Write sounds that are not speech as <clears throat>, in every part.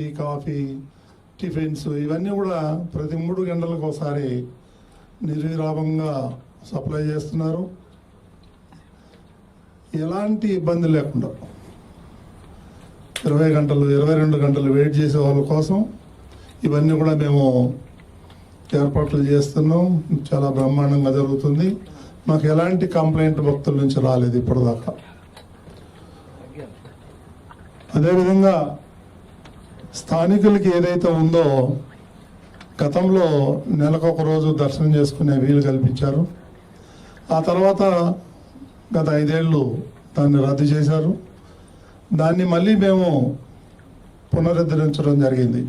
Tea coffee tiffins ఇవన్నీ కూడా ప్రతి మూడు గంటలకు ఒకసారి నిర్విరామంగా సప్లై చేస్తున్నారు. ఎలాంటి ఇబ్బంది లేకుండా ఇరవై గంటలు ఇరవై రెండు గంటలు వెయిట్ చేసే వాళ్ళ కోసం ఇవన్నీ కూడా మేము ఏర్పాట్లు చేస్తున్నాం. చాలా బ్రహ్మాండంగా జరుగుతుంది. మాకు ఎలాంటి కంప్లైంట్ భక్తుల నుంచి రాలేదు ఇప్పటిదాకా. అదేవిధంగా స్థానికులకి ఏదైతే ఉందో గతంలో నెలకొక రోజు దర్శనం చేసుకునే వీలు కల్పించారు. ఆ తర్వాత గత ఐదేళ్ళు దాన్ని రద్దు చేశారు. దాన్ని మళ్ళీ మేము పునరుద్ధరించడం జరిగింది.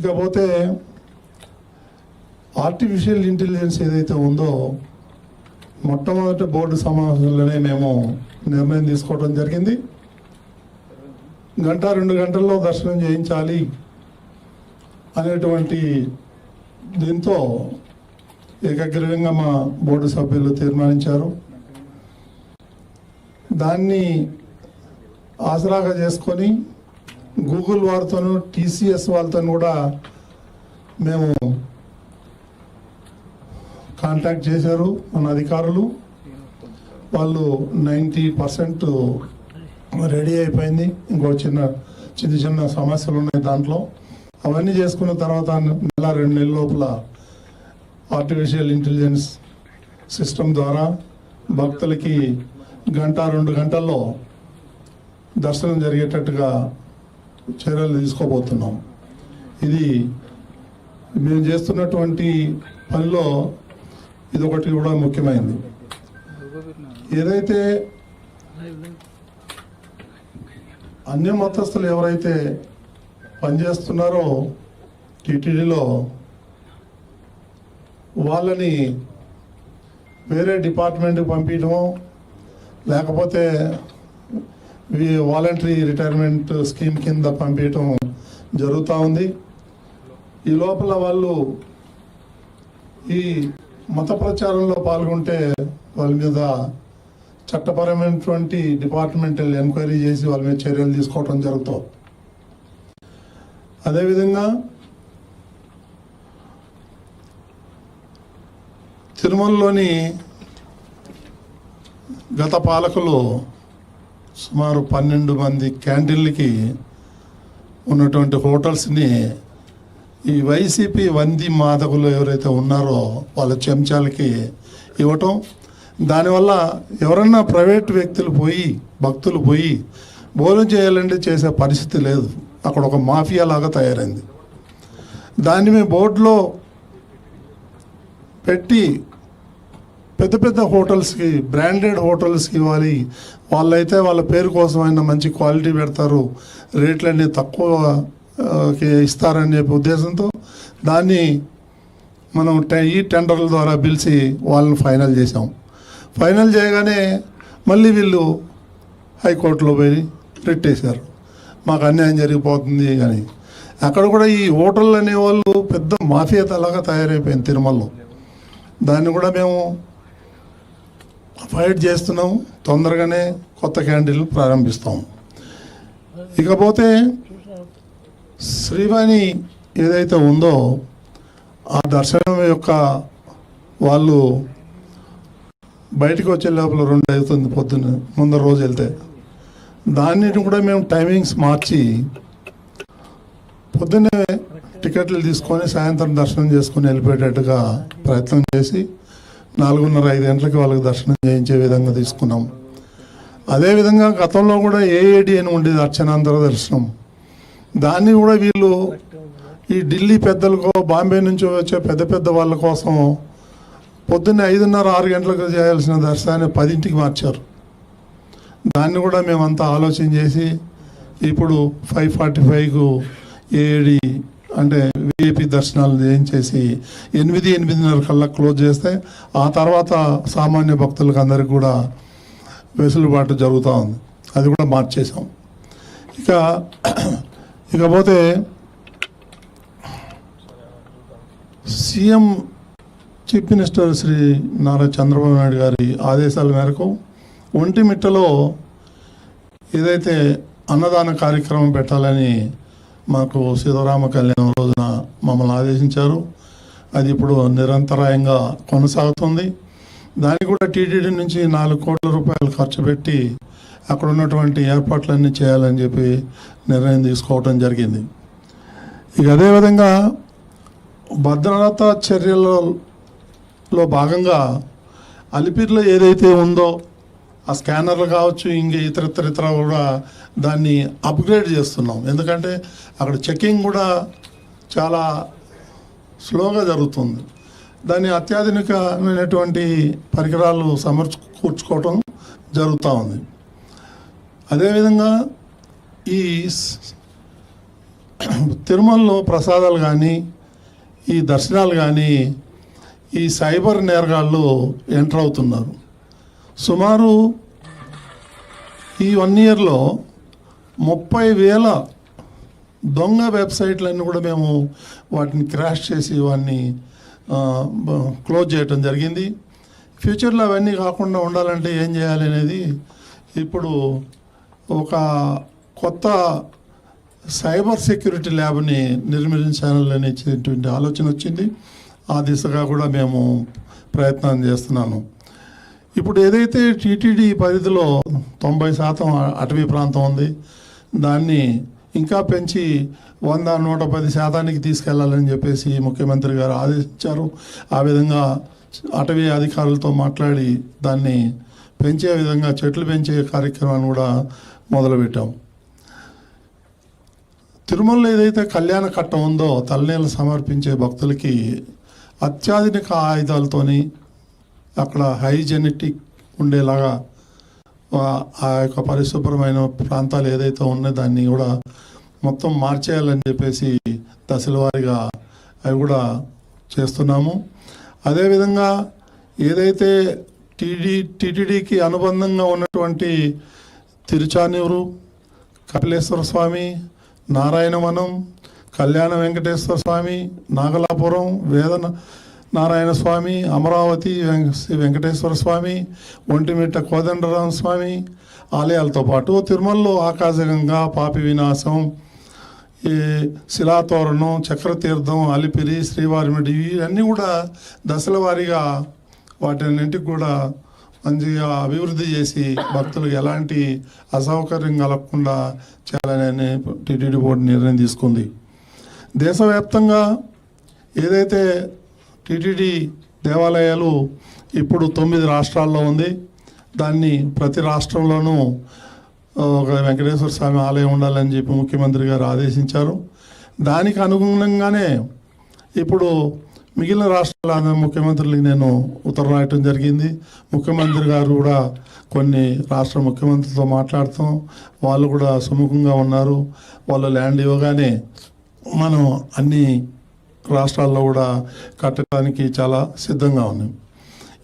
ఇకపోతే ఆర్టిఫిషియల్ ఇంటెలిజెన్స్ ఏదైతే ఉందో మొట్టమొదటి బోర్డు సమావేశంలోనే మేము నిర్ణయం తీసుకోవడం జరిగింది. గంట రెండు గంటల్లో దర్శనం చేయించాలి అనేటువంటి దీంతో ఏకగ్రీవంగా మా బోర్డు సభ్యులు తీర్మానించారు. దాన్ని ఆసరాగా చేసుకొని గూగుల్ వారితోనూ టీసీఎస్ వాళ్ళతో కూడా మేము కాంటాక్ట్ చేశారు మన అధికారులు. వాళ్ళు నైంటీ పర్సెంట్ రెడీ అయిపోయింది. ఇంకో చిన్న చిన్న చిన్న సమస్యలు ఉన్నాయి దాంట్లో. అవన్నీ చేసుకున్న తర్వాత నెల రెండు నెలల లోపల ఆర్టిఫిషియల్ ఇంటెలిజెన్స్ సిస్టమ్ ద్వారా భక్తులకి గంట రెండు గంటల్లో దర్శనం జరిగేటట్టుగా చర్యలు తీసుకోబోతున్నాం. ఇది మేము చేస్తున్నటువంటి పనిలో ఇది ఒకటి కూడా ముఖ్యమైనది ఏదైతే అన్య మతస్థులు ఎవరైతే పనిచేస్తున్నారో టీటీడీలో వాళ్ళని వేరే డిపార్ట్మెంట్కి పంపించడము లేకపోతే వాలంటరీ రిటైర్మెంట్ స్కీమ్ కింద పంపించడం జరుగుతూ ఉంది. ఈ లోపల వాళ్ళు ఈ మత ప్రచారంలో పాల్గొంటే వాళ్ళ మీద చట్టపరమైనటువంటి డిపార్ట్మెంటల్ ఎంక్వైరీ చేసి వాళ్ళ మీద చర్యలు తీసుకోవడం జరుగుతుంది అదేవిధంగా తిరుమలలోని గత పాలకులు సుమారు పన్నెండు మంది క్యాంటీన్లకి ఉన్నటువంటి హోటల్స్ని ఈ వైసీపీ వంది మాదకులు ఎవరైతే ఉన్నారో వాళ్ళ చెంచాలకి ఇవ్వటం దానివల్ల ఎవరన్నా ప్రైవేట్ వ్యక్తులు పోయి భక్తులు పోయి భోజనం చేయాలంటే చేసే పరిస్థితి లేదు. అక్కడ ఒక మాఫియా లాగా తయారైంది. దాన్ని మేము బోర్డులో పెట్టి పెద్ద పెద్ద హోటల్స్కి బ్రాండెడ్ హోటల్స్కి ఇవ్వాలి. వాళ్ళైతే వాళ్ళ పేరు కోసం అయినా మంచి క్వాలిటీ పెడతారు. రేట్లన్నీ తక్కువ ఆ, ఇస్తారని చెప్పే ఉద్దేశంతో దాన్ని మనం టె- ఈ టెండర్ల ద్వారా పిలిచి వాళ్ళని ఫైనల్ చేసాం ఫైనల్ చేయగానే మళ్ళీ వీళ్ళు హైకోర్టులో పోయి రిట్ వేశారు మాకు అన్యాయం జరిగిపోతుంది అని. అక్కడ కూడా ఈ హోటళ్ళు అనేవాళ్ళు పెద్ద మాఫియా తలాగా తయారైపోయింది తిరుమలలో. దాన్ని కూడా మేము ఫైట్ చేస్తున్నాం. తొందరగానే కొత్త క్యాంటీన్లు ప్రారంభిస్తాం. ఇకపోతే శ్రీవాణి ఏదైతే ఉందో ఆ దర్శనం యొక్క వాళ్ళు బయటకు వచ్చే లోపల రెండు అవుతుంది పొద్దున్న ముందర రోజు వెళ్తే. దాన్ని కూడా మేము టైమింగ్స్ మార్చి పొద్దున్నే టికెట్లు తీసుకొని సాయంత్రం దర్శనం చేసుకొని వెళ్ళిపోయేటట్టుగా ప్రయత్నం చేసి నాలుగున్నర ఐదు గంటలకి వాళ్ళకి దర్శనం చేయించే విధంగా తీసుకున్నాం. అదేవిధంగా గతంలో కూడా ఏఏడి అని ఉండేది అర్చనాంతర దర్శనం. దాన్ని కూడా వీళ్ళు ఈ ఢిల్లీ పెద్దలకో బాంబే నుంచి వచ్చే పెద్ద పెద్ద వాళ్ళ కోసం పొద్దున్నే ఐదున్నర ఆరు గంటలకు చేయాల్సిన దర్శనాన్ని పదింటికి మార్చారు. దాన్ని కూడా మేమంతా ఆలోచన చేసి ఇప్పుడు ఫైవ్ ఫార్టీ ఫైవ్కు ఏడి అంటే విఐపి దర్శనాలు చేయించేసి ఎనిమిది ఎనిమిదిన్నర కల్లా క్లోజ్ చేస్తే ఆ తర్వాత సామాన్య భక్తులకు అందరికి కూడా వెసులుబాటు జరుగుతూ ఉంది. అది కూడా మార్చేసాం ఇక ఇకపోతే CM chief minister Shri Nara Chandrababu Naidu గారి ఆదేశాల మేరకు ఒంటిమిట్టలో ఏదైతే అన్నదాన కార్యక్రమం పెట్టాలని మాకు సీతారామ కళ్యాణం రోజున మమ్మల్ని ఆదేశించారు. అది ఇప్పుడు నిరంతరాయంగా కొనసాగుతుంది. దానికి కూడా టీటీడీ నుంచి నాలుగు కోట్ల రూపాయలు ఖర్చు పెట్టి అక్కడ ఉన్నటువంటి ఏర్పాట్లన్నీ చేయాలని చెప్పి నిర్ణయం తీసుకోవటం జరిగింది. ఇక అదేవిధంగా భద్రతా చర్యలలో లో భాగంగా అలిపిరిలో ఏదైతే ఉందో ఆ స్కానర్లు కావచ్చు ఇంక ఇతర ఇతర ఇతర కూడా దాన్ని అప్గ్రేడ్ చేస్తున్నాం. ఎందుకంటే అక్కడ చెకింగ్ కూడా చాలా స్లోగా జరుగుతుంది. దాన్ని అత్యాధునికమైనటువంటి పరికరాలు సమర్చుకూర్చుకోవటం జరుగుతూ ఉంది. అదేవిధంగా ఈ స్- <clears throat> తిరుమలలో ప్రసాదాలు కానీ ఈ దర్శనాలు కానీ ఈ సైబర్ నేరగాళ్ళు ఎంటర్ అవుతున్నారు. సుమారు ఈ వన్ ఇయర్లో ముప్పై వేల దొంగ వెబ్సైట్లన్నీ కూడా మేము వాటిని క్రాష్ చేసి వాటిని క్లోజ్ చేయటం జరిగింది. ఫ్యూచర్లో అవన్నీ కాకుండా ఉండాలంటే ఏం చేయాలి అనేది ఇప్పుడు ఒక కొత్త సైబర్ సెక్యూరిటీ ల్యాబ్ని నిర్మించాలనేటువంటి ఆలోచన వచ్చింది. ఆ దిశగా కూడా మేము ప్రయత్నం చేస్తున్నాను. ఇప్పుడు ఏదైతే టీటీడీ పరిధిలో తొంభై శాతం అటవీ ప్రాంతం ఉంది దాన్ని ఇంకా పెంచి వంద నూట పది శాతానికి తీసుకెళ్ళాలని చెప్పేసి ముఖ్యమంత్రి గారు ఆదేశించారు. ఆ విధంగా అటవీ అధికారులతో మాట్లాడి దాన్ని పెంచే విధంగా చెట్లు పెంచే కార్యక్రమాన్ని కూడా మొదలుపెట్టాం. తిరుమలలో ఏదైతే కళ్యాణ కట్ట ఉందో తలనీళ్ళు సమర్పించే భక్తులకి అత్యాధునిక ఆయుధాలతోని అక్కడ హైజెనెటిక్ ఉండేలాగా ఆ- యొక్క పరిశుభ్రమైన ప్రాంతాలు ఏదైతే ఉన్నాయో దాన్ని కూడా మొత్తం మార్చేయాలని చెప్పేసి దశలవారీగా అవి కూడా చేస్తున్నాము. అదేవిధంగా ఏదైతే టీడీ టీటీడీకి అనుబంధంగా ఉన్నటువంటి తిరుచానూరు కపిలేశ్వర స్వామి నారాయణవనం కళ్యాణ వెంకటేశ్వర స్వామి నాగలాపురం వేదన నారాయణ స్వామి అమరావతి శ్రీ వెంకటేశ్వర స్వామి ఒంటిమిట్ట కోదండరామ స్వామి ఆలయాలతో పాటు తిరుమలలో ఆకాశగంగా పాపి వినాశం ఈ శిలాతోరణం చక్రతీర్థం అలిపిరి శ్రీవారిమిడి ఇవన్నీ కూడా దశల వారీగా వాటిన్నింటికి కూడా మంచిగా అభివృద్ధి చేసి భక్తులకు ఎలాంటి అసౌకర్యం కలగకుండా చేయాలని టీటీడీ బోర్డు నిర్ణయం తీసుకుంది. దేశవ్యాప్తంగా ఏదైతే టీటీడీ దేవాలయాలు ఇప్పుడు తొమ్మిది రాష్ట్రాల్లో ఉంది దాన్ని ప్రతి రాష్ట్రంలోనూ ఒక వెంకటేశ్వర స్వామి ఆలయం ఉండాలని చెప్పి ముఖ్యమంత్రి గారు ఆదేశించారు. దానికి అనుగుణంగానే ఇప్పుడు మిగిలిన రాష్ట్రాల ముఖ్యమంత్రులకి నేను ఉత్తరం రాయటం జరిగింది. ముఖ్యమంత్రి గారు కూడా కొన్ని రాష్ట్ర ముఖ్యమంత్రితో మాట్లాడతాం. వాళ్ళు కూడా సుముఖంగా ఉన్నారు. వాళ్ళు ల్యాండ్ ఇవ్వగానే మనం అన్ని రాష్ట్రాల్లో కూడా కట్టడానికి చాలా సిద్ధంగా ఉన్నాం.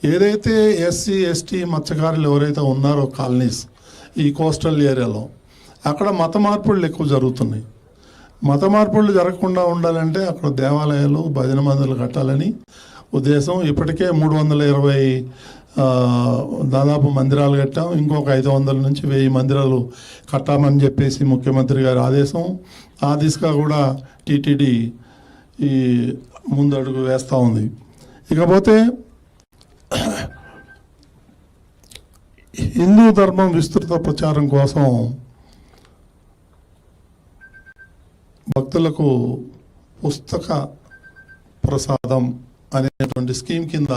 ఏదైతే ఎస్సీ ఎస్టీ మత్స్యకారులు ఎవరైతే ఉన్నారో కాలనీస్ ఈ కోస్టల్ ఏరియాలో అక్కడ మత మార్పులు ఎక్కువ జరుగుతున్నాయి. మత మార్పులు జరగకుండా ఉండాలంటే అక్కడ దేవాలయాలు భజన మందులు కట్టాలని ఉద్దేశం. ఇప్పటికే మూడు వందల ఇరవై దాదాపు మందిరాలు కట్టాం. ఇంకొక ఐదు వందల నుంచి వెయ్యి మందిరాలు కట్టామని చెప్పేసి ముఖ్యమంత్రి గారి ఆదేశం. ఆ దిశగా కూడా టీటీడీ ఈ ముందడుగు వేస్తూ ఉంది. ఇకపోతే హిందూ ధర్మం విస్తృత ప్రచారం కోసం భక్తులకు పుస్తక ప్రసాదం అనేటువంటి స్కీమ్ కింద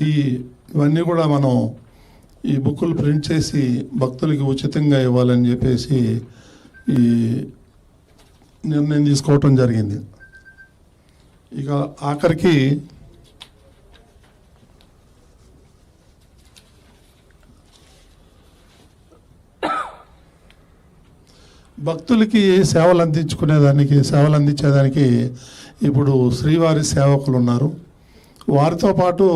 ఈ ఇవన్నీ కూడా మనం ఈ బుక్కులు ప్రింట్ చేసి భక్తులకి ఉచితంగా ఇవ్వాలని చెప్పేసి ఈ నిర్ణయం తీసుకోవటం జరిగింది. ఇక ఆఖరికి భక్తులకి సేవలు అందించుకునేదానికి సేవలు అందించేదానికి ఇప్పుడు శ్రీవారి సేవకులు ఉన్నారు వారితో పాటు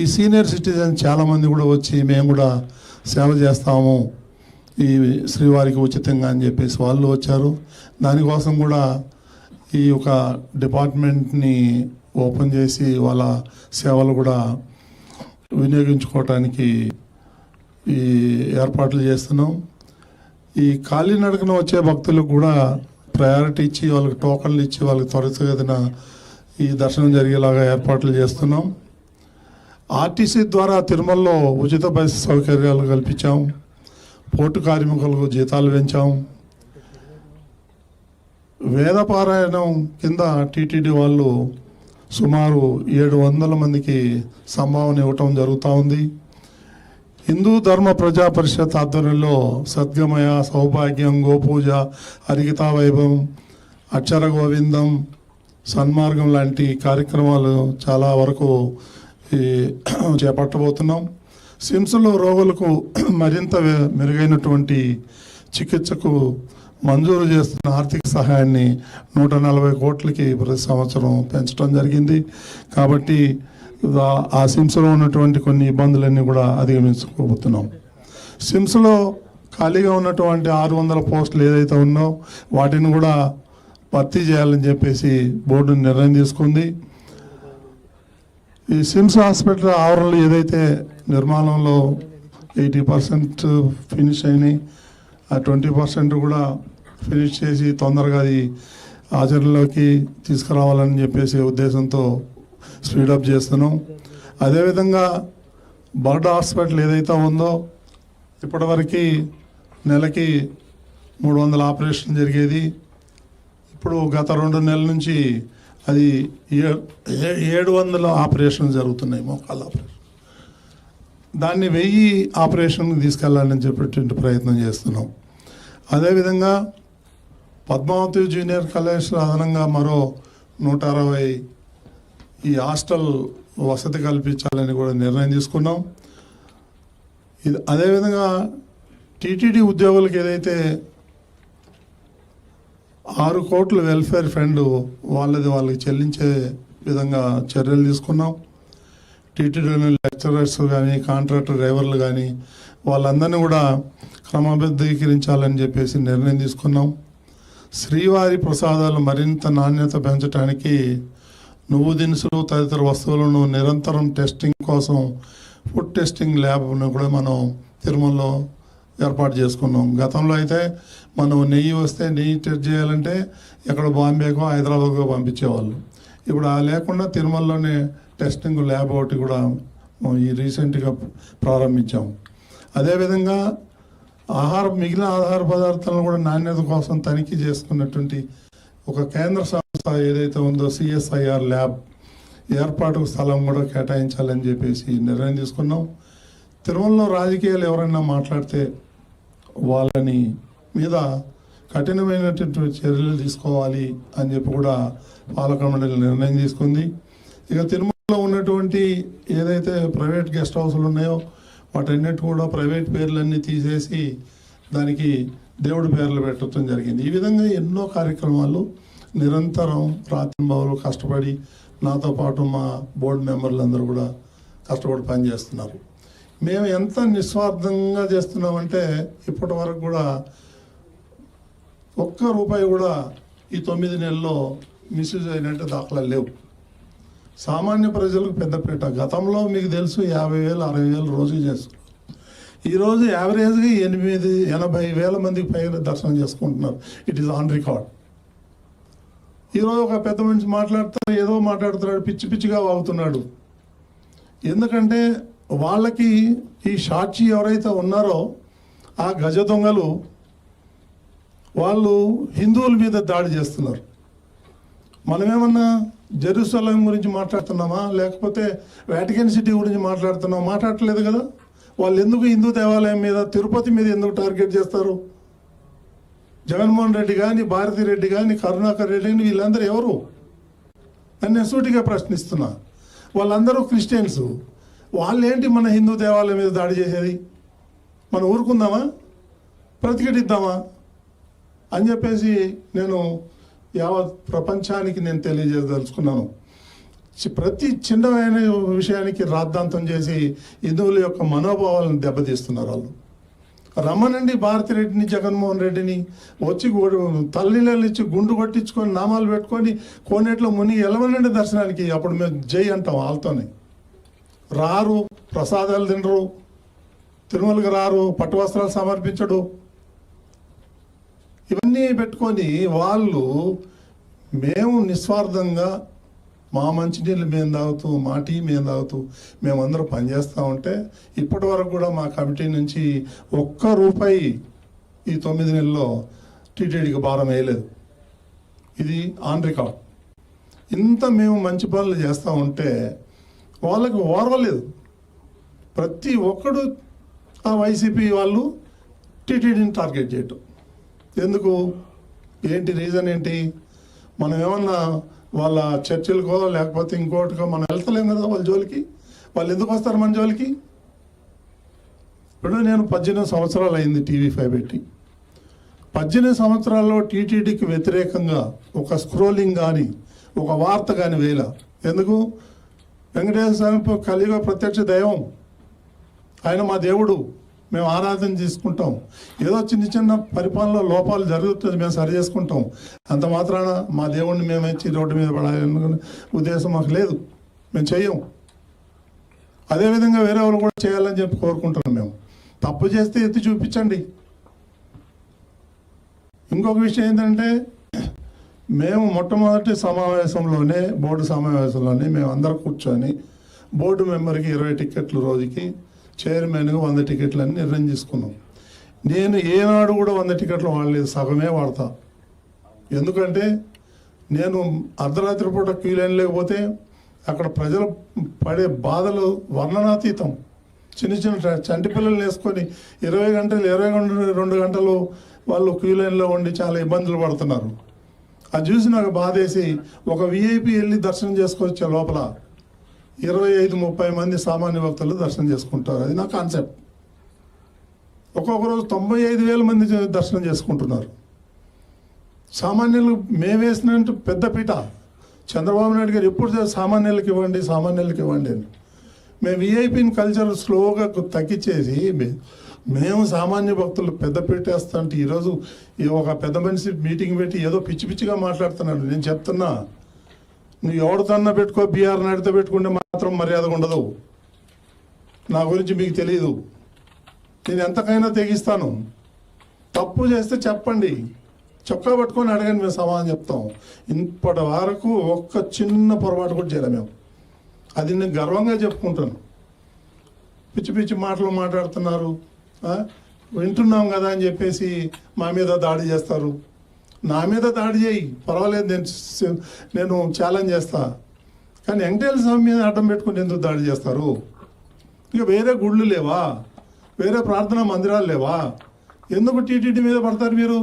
ఈ సీనియర్ సిటిజన్ చాలామంది కూడా వచ్చి మేము కూడా సేవ చేస్తాము. ఈ శ్రీవారికి ఉచితంగా అని చెప్పేసి వాళ్ళు వచ్చారు. దానికోసం కూడా ఈ యొక్క డిపార్ట్మెంట్ని ఓపెన్ చేసి వాళ్ళ సేవలు కూడా వినియోగించుకోవటానికి ఈ ఏర్పాట్లు చేస్తున్నాం. ఈ కాలినడకన వచ్చే భక్తులకు కూడా ప్రయారిటీ ఇచ్చి వాళ్ళకి టోకన్లు ఇచ్చి వాళ్ళకి త్వరితగతిన ఈ దర్శనం జరిగేలాగా ఏర్పాట్లు చేస్తున్నాం. ఆర్టీసీ ద్వారా తిరుమలలో ఉచిత బస్ సౌకర్యాలు కల్పించాం. పోర్టు కార్మికులకు జీతాలు పెంచాం. వేదపారాయణం కింద టీటీడీ వాళ్ళు సుమారు ఏడు వందల మందికి సంభావన ఇవ్వటం జరుగుతూ ఉంది. హిందూ ధర్మ ప్రజా పరిషత్ ఆధ్వర్యంలో సద్గమయ సౌభాగ్యం గోపూజ హరిగితా వైభవం అక్షర గోవిందం సన్మార్గం లాంటి కార్యక్రమాలు చాలా వరకు <clears throat> చేపట్టబోతున్నాం. సిమ్స్లో రోగులకు <clears throat> మరింత మెరుగైనటువంటి చికిత్సకు మంజూరు చేస్తున్న ఆర్థిక సహాయాన్ని నూట నలభై కోట్లకి ప్రతి సంవత్సరం పెంచడం జరిగింది. కాబట్టి ఆ- ఆ సిమ్స్లో ఉన్నటువంటి కొన్ని ఇబ్బందులన్నీ కూడా అధిగమించుకోబోతున్నాం. సిమ్స్లో ఖాళీగా ఉన్నటువంటి ఆరు వందల పోస్టులు ఏదైతే ఉన్నో వాటిని కూడా భర్తీ చేయాలని చెప్పేసి బోర్డు నిర్ణయం తీసుకుంది. ఈ సిమ్స్ హాస్పిటల్ ఆవరణలో ఏదైతే నిర్మాణంలో ఎయిటీ పర్సెంట్ ఫినిష్ అయినాయి. ఆ ట్వంటీ పర్సెంట్ కూడా ఫినిష్ చేసి తొందరగా అది ఆచరణలోకి తీసుకురావాలని చెప్పేసి ఉద్దేశంతో స్పీడప్ చేస్తున్నాం. అదేవిధంగా బర్డ్ హాస్పిటల్ ఏదైతే ఉందో ఇప్పటివరకు నెలకి మూడు వందల ఆపరేషన్ జరిగేది. ఇప్పుడు గత రెండు నెలల నుంచి అది ఏ- ఏ- ఏడు వందల ఆపరేషన్ జరుగుతున్నాయి మోకాళ్ళ ఆపరేషన్. దాన్ని వెయ్యి ఆపరేషన్కి తీసుకెళ్ళాలని చెప్పేటువంటి ప్రయత్నం చేస్తున్నాం. అదేవిధంగా పద్మావతి జూనియర్ కళాశాల అదనంగా మరో నూట అరవై ఈ హాస్టల్ వసతి కల్పించాలని కూడా నిర్ణయం తీసుకున్నాం. ఇది అదేవిధంగా టీటీడీ ఉద్యోగులకు ఏదైతే ఆరు కోట్ల వెల్ఫేర్ ఫండ్ వాళ్ళది వాళ్ళకి చెల్లించే విధంగా చర్యలు తీసుకున్నాం. టీటీడీ లెక్చరర్స్ కానీ కాంట్రాక్టర్ డ్రైవర్లు కానీ వాళ్ళందరినీ కూడా క్రమబద్ధీకరించాలని చెప్పేసి నిర్ణయం తీసుకున్నాం. శ్రీవారి ప్రసాదాలు మరింత నాణ్యత పెంచడానికి నువ్వు దినుసులు తదితర వస్తువులను నిరంతరం టెస్టింగ్ కోసం ఫుడ్ టెస్టింగ్ ల్యాబ్ను కూడా మనం తిరుమలలో ఏర్పాటు చేసుకున్నాం. గతంలో అయితే మనం నెయ్యి వస్తే నెయ్యి టెస్ట్ చేయాలంటే ఎక్కడ బాంబేకో హైదరాబాద్కో పంపించేవాళ్ళు. ఇప్పుడు ఆ లేకుండా తిరుమలలోనే టెస్టింగ్ ల్యాబ్ ఒకటి కూడా ఈ రీసెంట్గా ప్రారంభించాం అదేవిధంగా ఆహార మిగిలిన ఆహార పదార్థాలను కూడా నాణ్యత కోసం తనిఖీ చేసుకున్నటువంటి ఒక కేంద్ర సంస్థ ఏదైతే ఉందో సిఎస్ఐఆర్ ల్యాబ్ ఏర్పాటుకు స్థలం కూడా కేటాయించాలని చెప్పేసి నిర్ణయం తీసుకున్నాం. తిరుమలలో రాజకీయాలు ఎవరైనా మాట్లాడితే వాళ్ళని మీద కఠినమైనటువంటి చర్యలు తీసుకోవాలి అని చెప్పి కూడా పాలక మండలి నిర్ణయం తీసుకుంది. ఇక తిరుమల ఉన్నటువంటి ఏదైతే ప్రైవేట్ గెస్ట్ హౌస్లు ఉన్నాయో వాటన్నిటి కూడా ప్రైవేట్ పేర్లన్నీ తీసేసి దానికి దేవుడి పేర్లు పెట్టడం జరిగింది. ఈ విధంగా ఎన్నో కార్యక్రమాలు నిరంతరం రాత్రింబవలు కష్టపడి నాతో పాటు మా బోర్డు మెంబర్లు అందరూ కూడా కష్టపడి పనిచేస్తున్నారు. మేము ఎంత నిస్వార్థంగా చేస్తున్నామంటే ఇప్పటి వరకు కూడా ఒక్క రూపాయి కూడా ఈ తొమ్మిది నెలల్లో మిస్యూజ్ అయినట్టు దాఖలాలు లేవు. సామాన్య ప్రజలకు పెద్దపీట గతంలో మీకు తెలుసు యాభై వేలు అరవై వేలు రోజుకి చేస్తున్నారు ఈరోజు యావరేజ్గా ఎనిమిది ఎనభై వేల మందికి పైన దర్శనం చేసుకుంటున్నారు. ఇట్ ఈస్ ఆన్ రికార్డ్ ఈరోజు ఒక పెద్ద మనిషి మాట్లాడుతారు ఏదో మాట్లాడుతున్నాడు పిచ్చి పిచ్చిగా వాగుతున్నాడు. ఎందుకంటే వాళ్ళకి ఈ సాక్షి ఎవరైతే ఉన్నారో ఆ గజ దొంగలు వాళ్ళు హిందువుల మీద దాడి చేస్తున్నారు. మనమేమన్నా జెరూసలం గురించి మాట్లాడుతున్నామా? లేకపోతే వాటికన్ సిటీ గురించి మాట్లాడుతున్నామా? మాట్లాడట్లేదు కదా. వాళ్ళు ఎందుకు హిందూ దేవాలయం మీద తిరుపతి మీద ఎందుకు టార్గెట్ చేస్తారు? జగన్మోహన్ రెడ్డి కానీ భారతి రెడ్డి కానీ కరుణాకర్ రెడ్డి కానీ వీళ్ళందరూ ఎవరు? నన్ను సూటిగా ప్రశ్నిస్తున్నా. వాళ్ళందరూ క్రిస్టియన్స్. వాళ్ళేంటి మన హిందూ దేవాలయం మీద దాడి చేసేది? మనం ఊరుకుందామా? ప్రతిఘటిద్దామా? అని చెప్పేసి నేను యావత్ ప్రపంచానికి నేను తెలియజేయదలుచుకున్నాను. ప్రతి చిన్నమైన విషయానికి రాద్ధాంతం చేసి హిందువుల యొక్క మనోభావాలను దెబ్బతీస్తున్నారు వాళ్ళు. రమ్మనండి భారతిరెడ్డిని జగన్మోహన్ రెడ్డిని వచ్చి గు- తల్లిళ్ళు ఇచ్చి గుండు కొట్టించుకొని నామాలు పెట్టుకొని కోనేట్లో మునిగి ఎలవనండి దర్శనానికి అప్పుడు మేము జై అంటాం వాళ్ళతోనే. రారు ప్రసాదాలు తినరు తిరుమలకి రారు పట్టు వస్త్రాలు సమర్పించడు. ఇవన్నీ పెట్టుకొని వాళ్ళు మేము నిస్వార్థంగా మా మంచినీళ్ళు మేము తాగుతూ మా టీ మేము తాగుతూ మేమందరూ పనిచేస్తూ ఉంటే ఇప్పటి వరకు కూడా మా కమిటీ నుంచి ఒక్క రూపాయి ఈ తొమ్మిది నెలల్లో టీటీడీకి భారం వేయలేదు. ఇది ఆన్ రికార్డ్. ఇంత మేము మంచి పనులు చేస్తూ ఉంటే వాళ్ళకి ఓర్వలేదు. ప్రతి ఒక్కడు ఆ వైసీపీ వాళ్ళు టీటీడీని టార్గెట్ చేయటం. ఎందుకు? ఏంటి రీజన్ ఏంటి? మనం ఏమన్నా వాళ్ళ చర్చిలకో లేకపోతే ఇంకోటికో మనం వెళ్తలేం కదా వాళ్ళ జోలికి? వాళ్ళు ఎందుకు వస్తారు మన జోలికి? ఇప్పుడు నేను పద్దెనిమిది సంవత్సరాలు అయింది టీవీ ఫైవ్ పెట్టి. పద్దెనిమిది సంవత్సరాల్లో టీటీడీకి వ్యతిరేకంగా ఒక స్క్రోలింగ్ కానీ ఒక వార్త కానీ వేల ఎందుకు? వెంకటేశ్వర స్వామి కలియుగ ప్రత్యక్ష దైవం. ఆయన మా దేవుడు. మేము ఆరాధన చేసుకుంటాం. ఏదో చిన్న చిన్న పరిపాలనలో లోపాలు జరుగుతుంది మేము సరి చేసుకుంటాం. అంత మాత్రాన మా దేవుణ్ణి మేము ఇచ్చి రోడ్డు మీద పడాలనుకునే ఉద్దేశం మాకు లేదు. మేము చేయం అదేవిధంగా వేరే వాళ్ళు కూడా చేయాలని చెప్పి కోరుకుంటున్నాం మేము. తప్పు చేస్తే ఎత్తి చూపించండి. ఇంకొక విషయం ఏంటంటే మేము మొట్టమొదటి సమావేశంలోనే బోర్డు సమావేశంలోనే మేము అందరం కూర్చొని బోర్డు మెంబర్కి ఇరవై టికెట్లు రోజుకి చైర్మన్గా వంద టికెట్లు నిర్ణయం చేసుకున్నాం. నేను ఏనాడు కూడా వంద టికెట్లు వాడలేదు సగమే వాడతా. ఎందుకంటే నేను అర్ధరాత్రి పూట క్యూ లైన్ లేకపోతే అక్కడ ప్రజలు పడే బాధలు వర్ణనాతీతం. చిన్న చిన్న చంటి పిల్లలు వేసుకొని ఇరవై గంటలు ఇరవై గంటలు రెండు గంటలు వాళ్ళు క్యూ లైన్లో ఉండి చాలా ఇబ్బందులు పడుతున్నారు. అది చూసి నాకు బాధేసి ఒక విఐపి వెళ్ళి దర్శనం చేసుకొచ్చే లోపల? ఇరవై ఐదు ముప్పై మంది సామాన్య భక్తులు దర్శనం చేసుకుంటారు. అది నా కాన్సెప్ట్. ఒక్కొక్క రోజు తొంభై ఐదు వేల మంది దర్శనం చేసుకుంటున్నారు. సామాన్యులు మేము పెద్ద పీట. చంద్రబాబు నాయుడు గారు ఎప్పుడు సామాన్యులకు ఇవ్వండి సామాన్యులకు ఇవ్వండి అని. మేము విఐపిని కల్చర్ స్లోగా తగ్గించేసి మేము సామాన్య భక్తులు పెద్ద పెట్టేస్తుంటే ఈరోజు ఒక పెద్ద మనిషి మీటింగ్ పెట్టి ఏదో పిచ్చి పిచ్చిగా మాట్లాడుతున్నాడు. నేను చెప్తున్నా నువ్వు ఎవరితోన్నా పెట్టుకో బీఆర్ నాయుడుతో పెట్టుకుంటే మాత్రం మర్యాద ఉండదు. నా గురించి మీకు తెలియదు నేను ఎంతకైనా తెగిస్తాను. తప్పు చేస్తే చెప్పండి. చొక్కా పట్టుకొని అడగండి మేము సమాధానం చెప్తాం. ఇప్పటి వరకు ఒక్క చిన్న పొరపాటు కూడా చేయలేం మేము. అది నేను గర్వంగా చెప్పుకుంటాను. పిచ్చి పిచ్చి మాటలు మాట్లాడుతున్నారు. వింటున్నాం కదా అని చెప్పేసి మా మీద దాడి చేస్తారు. నా మీద దాడి చేయి. పర్వాలేదు నేను నేను ఛాలెంజ్ చేస్తాను కానీ వెంకటేశ్వర స్వామి మీద అడ్డం పెట్టుకుని ఎందుకు దాడి చేస్తారు? ఇక వేరే గుళ్ళు లేవా? వేరే ప్రార్థనా మందిరాలు లేవా? ఎందుకు టీటీడీ మీద పడతారు మీరు?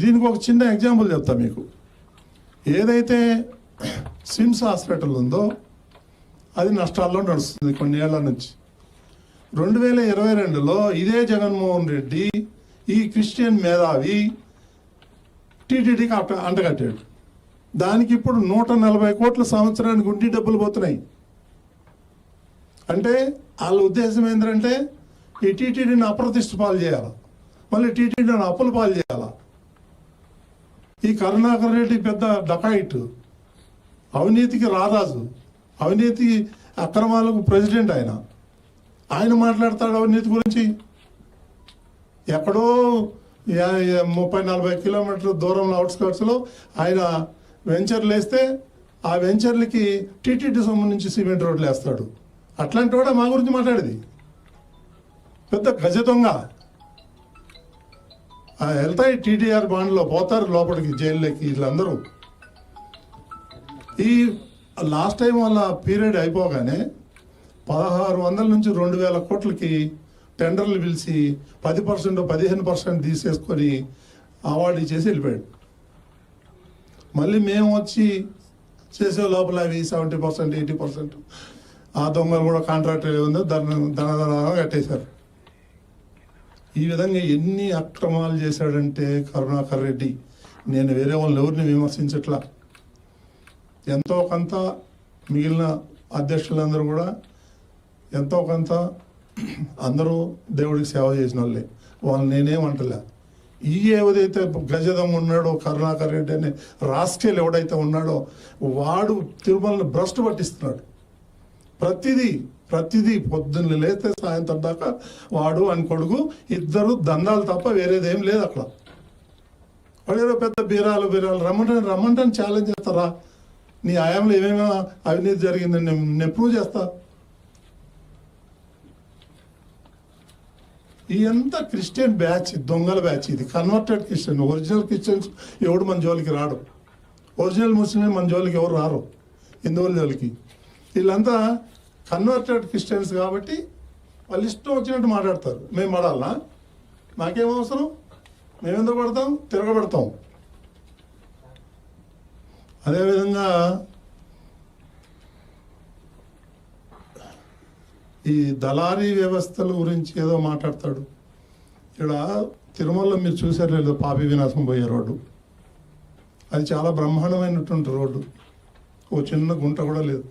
దీనికి ఒక చిన్న ఎగ్జాంపుల్ చెప్తా మీకు. ఏదైతే సిమ్స్ హాస్పిటల్ ఉందో అది నష్టాల్లో నడుస్తుంది కొన్ని ఏళ్ళ నుంచి. రెండు వేల ఇరవై రెండులో ఇదే జగన్మోహన్ రెడ్డి ఈ క్రిస్టియన్ మేధావి టీటీడీకి అట్ట అంటగట్టాడు. దానికి ఇప్పుడు నూట నలభై కోట్ల సంవత్సరానికి ఉండి డబ్బులు పోతున్నాయి. అంటే వాళ్ళ ఉద్దేశం ఏంటంటే ఈ టీటీడీని అప్రతిష్ట పాలు చేయాలి. మళ్ళీ టీటీడీని అప్పులు పాలు చేయాలా. ఈ కరుణాకర్ రెడ్డి పెద్ద డకాయిట్ అవినీతికి రారాజు అవినీతి అక్రమాలకు ప్రెసిడెంట్ ఆయన. ఆయన మాట్లాడతాడు అవినీతి గురించి. ఎక్కడో ముప్పై నలభై కిలోమీటర్ల దూరంలో అవుట్స్కర్ట్స్లో ఆయన వెంచర్లు వేస్తే ఆ వెంచర్లకి టీటీడీ నుంచి సిమెంట్ రోడ్లు వేస్తాడు. అట్లాంటి వాడు మా గురించి మాట్లాడేది. పెద్ద గజ దొంగ. ఆ వెళ్తాయి టీటీఆర్ బాండ్లో పోతారు లోపలికి జైల్లోకి వీళ్ళందరూ. ఈ లాస్ట్ టైం వాళ్ళ పీరియడ్ అయిపోగానే పదహారు వందల నుంచి రెండు వేల కోట్లకి టెండర్లు పిలిచి పది పర్సెంట్ పదిహేను పర్సెంట్ తీసేసుకొని అవార్డు ఇచ్చేసి వెళ్ళిపోయాడు. మళ్ళీ మేము వచ్చి చేసే లోపల అవి సెవెంటీ పర్సెంట్ ఎయిటీ పర్సెంట్ ఆ దొంగలు కూడా కాంట్రాక్ట్ ఉందో దన దనదనంగా కట్టేశారు. ఈ విధంగా ఎన్ని అక్రమాలు చేశాడంటే కరుణాకర్ రెడ్డి. నేను వేరే వాళ్ళని ఎవరిని విమర్శించట్లా. ఎంతో కొంత మిగిలిన అధ్యక్షులందరూ కూడా ఎంతో కొంత అందరూ దేవుడికి సేవ చేసిన వాళ్ళే. వాళ్ళు నేనేమంటలే ఈ ఏదైతే గజదం ఉన్నాడో కరుణాకర్ రెడ్డి అనే రాస్కేల్ ఎవడైతే ఉన్నాడో వాడు తిరుమలని భ్రష్టు పట్టిస్తున్నాడు. ప్రతిదీ ప్రతిదీ పొద్దున్న లేస్తే సాయంత్రం దాకా వాడు అని కొడుకు ఇద్దరు దందాలు తప్ప వేరేదేం లేదు అక్కడ. వాడు ఏదో పెద్ద బీరాలు బీరాలు రమ్మంటే రమ్మంటే ఛాలెంజ్ చేస్తారా? నీ ఆయంలో ఏమేమి అవినీతి జరిగిందని నేను నేను ప్రూవ్ చేస్తా. ఈ క్రిస్టియన్ బ్యాచ్ దొంగల బ్యాచ్ ఇది. కన్వర్టెడ్ క్రిస్టియన్ ఒరిజినల్ క్రిస్టియన్స్ ఎవడు మన జోలికి రాడు. ఒరిజినల్ ముస్లిం మన జోలికి ఎవరు రారు. హిందువుల జోలికి. వీళ్ళంతా కన్వర్టెడ్ క్రిస్టియన్స్ కాబట్టి వాళ్ళు ఇష్టం వచ్చినట్టు మాట్లాడతారు. మేము పడాలనా? మాకేం అవసరం? మేమెందుకు పడతాం? తిరగబడతాం. అదేవిధంగా ఈ దళారీ వ్యవస్థల గురించి ఏదో మాట్లాడతాడు. ఇక్కడ తిరుమలలో మీరు చూసారు లేదో పాపి వినాశం పోయే రోడ్డు. అది చాలా బ్రహ్మాండమైనటువంటి రోడ్డు. ఓ చిన్న గుంట కూడా లేదు.